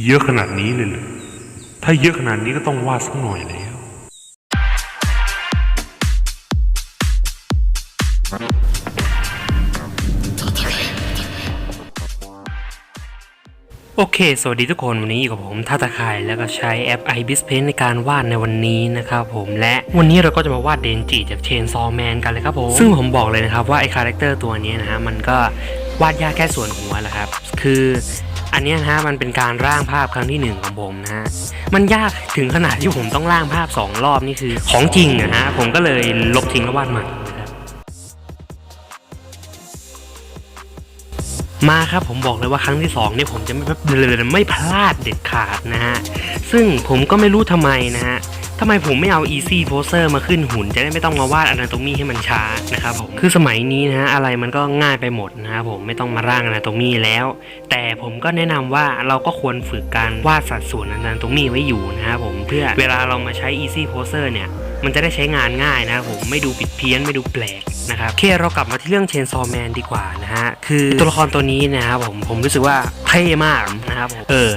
เยอะขนาดนี้เลยเหรอถ้าเยอะขนาดนี้ก็ต้องวาดสักหน่อยแล้ว โอเค สวัสดีทุกคนวันนี้อยู่กับผมท่าตะไคายแล้วก็ใช้แอป ibis paint ในการวาดในวันนี้นะครับผมและวันนี้เราก็จะมาวาดเดนจิจากเชนซอแมนกันเลยครับผม ซึ่งผมบอกเลยนะครับว่าไอคาแรคเตอร์ตัวนี้นะฮะมันก็วาดยากแค่ส่วนหัวแหละครับ คือ อันนี้นะฮะมันเป็นการร่างภาพครั้งที่หนึ่งของผมนะฮะมันยากถึงขนาดที่ผมต้องร่างภาพสองรอบนี่คือของจริงนะฮะผมก็เลยลบทิ้งแล้ววาดใหม่มาครับผมบอกเลยว่าครั้งที่สองเนี่ยผมจะไม่ไม่พลาดเด็ดขาดนะฮะซึ่งผมก็ไม่รู้ทำไมนะฮะ ทำไมผมไม่เอา easy poser มาขึ้นหุ่น จะได้ไม่ต้องมาวาด anatomy ให้มันช้านะครับผมคือสมัยนี้นะอะไรมันก็ง่ายไปหมดนะครับผมไม่ต้องมาร่าง anatomy แล้ว แต่ผมก็แนะนำว่าเราก็ควรฝึกการวาดสัดส่วน anatomy ไว้อยู่นะครับผมเพื่อเวลาเรามาใช้ easy poser เนี่ยมันจะได้ใช้งานง่ายนะครับผมไม่ดูผิดเพี้ยนไม่ดูแปลกนะครับโอเคเรากลับมาที่เรื่องเชนซอแมนดีกว่านะฮะคือตัวละครตัวนี้นะครับผมผมรู้สึกว่าเท่มากนะครับผมเออ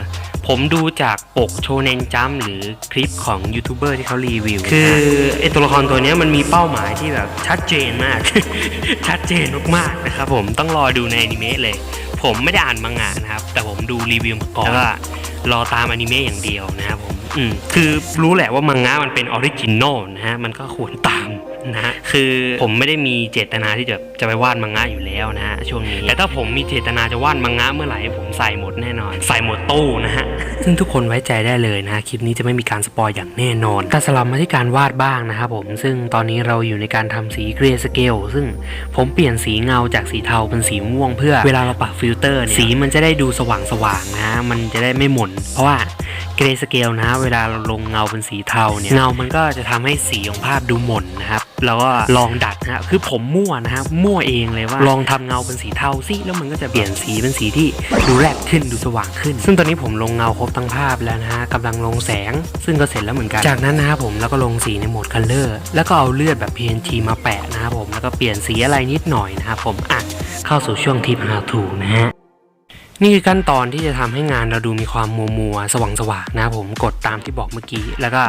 ผมดูจากปกโชเนนจัมหรือคลิปของยูทูบเบอร์ที่เขารีวิว คือไอตัวละครตัวเนี้ยมันมีเป้าหมายที่แบบชัดเจนมาก ชัดเจนมากๆนะครับผมต้องรอดูในอนิเมะเลย ผมไม่ได้อ่านมังงะนะครับ แต่ผมดูรีวิวมาก่อนแล้วก็รอตามอนิเมะอย่างเดียวนะครับผม อืมคือรู้แหละว่ามังงะมันเป็นออริจินอลนะฮะมันก็ควรตามนะฮะคือผมไม่ได้มีเจตนาที่จะจะไปวาดมังงะอยู่แล้วนะฮะช่วงนี้แต่ถ้าผมมีเจตนาจะวาดมังงะเมื่อไหร่ผมใส่หมดแน่นอน ใส่หมดตู้นะฮะซึ่งทุกคนไว้ใจได้เลยนะคลิปนี้จะไม่มีการสปอยอย่างแน่นอนแต่สลับมาที่การวาดบ้างนะครับผมซึ่งตอนนี้เราอยู่ในการทำสีเกรย์สเกลซึ่งผมเปลี่ยนสีเงาจากสีเทาเป็นสีม่วงเพื่อเวลาเราปะฟิลเตอร์เนี่ยสีมันจะได้ดูสว่างสว่างๆนะฮะมันจะได้ไม่หม่นเพราะว่า เกรสเกลนะเวลาเราลงเงาเป็นสีเทาเนี่ยเงามันก็จะทำให้สีของภาพดูหม่นนะครับแล้วก็ลองดัดนะคือผมมั่วนะครับมั่วเองเลยว่าลองทำเงาเป็นสีเทาสิแล้วมันก็จะเปลี่ยนสีเป็นสีที่ดูแรดขึ้นดูสว่างขึ้น ซึ่งตอนนี้ผมลงเงาครบทั้งภาพแล้วนะฮะกำลังลงแสง ซึ่งก็เสร็จแล้วเหมือนกัน จากนั้นนะครับผมแล้วก็ลงสีในโหมดคัลเลอร์แล้วก็เอาเลือดแบบ PNG มาแปะนะครับผมแล้วก็เปลี่ยนสีอะไรนิดหน่อยนะครับผมอะเข้าสู่ช่วงทิป how to นะฮะ นี่คือขั้นตอนที่จะทำให้งานเราดูมีความมัวมัวๆสว่างสว่างๆนะครับผมกดตามที่บอกเมื่อกี้ แล้วก็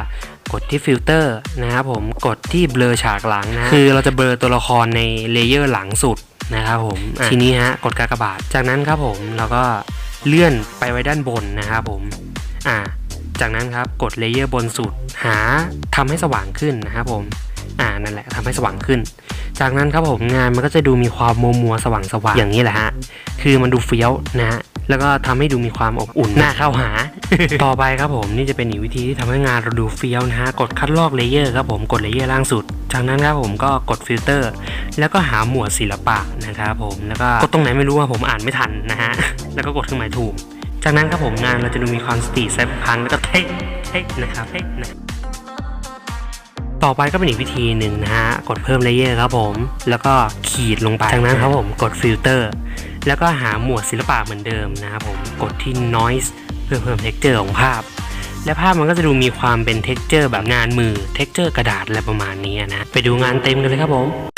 กดที่ฟิลเตอร์นะครับผมกดที่เบลอฉากหลังนะคือเราจะเบลอตัวละครในเลเยอร์หลังสุดนะครับผมอะทีนี้ฮะกดกากบาทจากนั้นครับผมเราก็เลื่อนไปไว้ด้านบนนะครับผมอ่าจากนั้นครับกดเลเยอร์บนสุดหาทำให้สว่างขึ้นนะครับผม อ่านั่นแหละทำให้สว่างขึ้น จากนั้นครับผมงานมันก็จะดูมีความมัวมัวๆสว่างสว่างๆอย่างนี้แหละฮะคือมันดูเฟี้ยวนะฮะแล้วก็ทำให้ดูมีความอบอุ่นน่าเข้าหา ต่อไปครับผมนี่จะเป็นอีกวิธีที่ทำให้งานเราดูเฟี้ยวนะฮะกดคัดลอกเลเยอร์ครับผมกดเลเยอร์ล่างสุด จากนั้นครับผมก็กดฟิลเตอร์ แล้วก็หาหมวดศิลปะนะครับผมแล้วก็กดตรงไหนไม่รู้ว่าผมอ่านไม่ทันนะฮะแล้วก็กดเครื่องหมายถูก จากนั้นครับผมงานเราจะดูมีความสตรีทไซพังแล้วก็เท่เท่นะครับเท่นะ ต่อไปก็เป็นอีกวิธีหนึ่งนะฮะ กดเพิ่มเลเยอร์ครับผม แล้วก็ขีดลงไปจากนั้นครับผมกดฟิลเตอร์แล้วก็หาหมวดศิลปะเหมือนเดิมนะครับผม กดที่ noise เพื่อเพิ่ม texture ของภาพ และภาพมันก็จะดูมีความเป็น texture แบบงานมือ texture กระดาษอะไรประมาณนี้นะ ไปดูงานเต็มกันเลยครับผม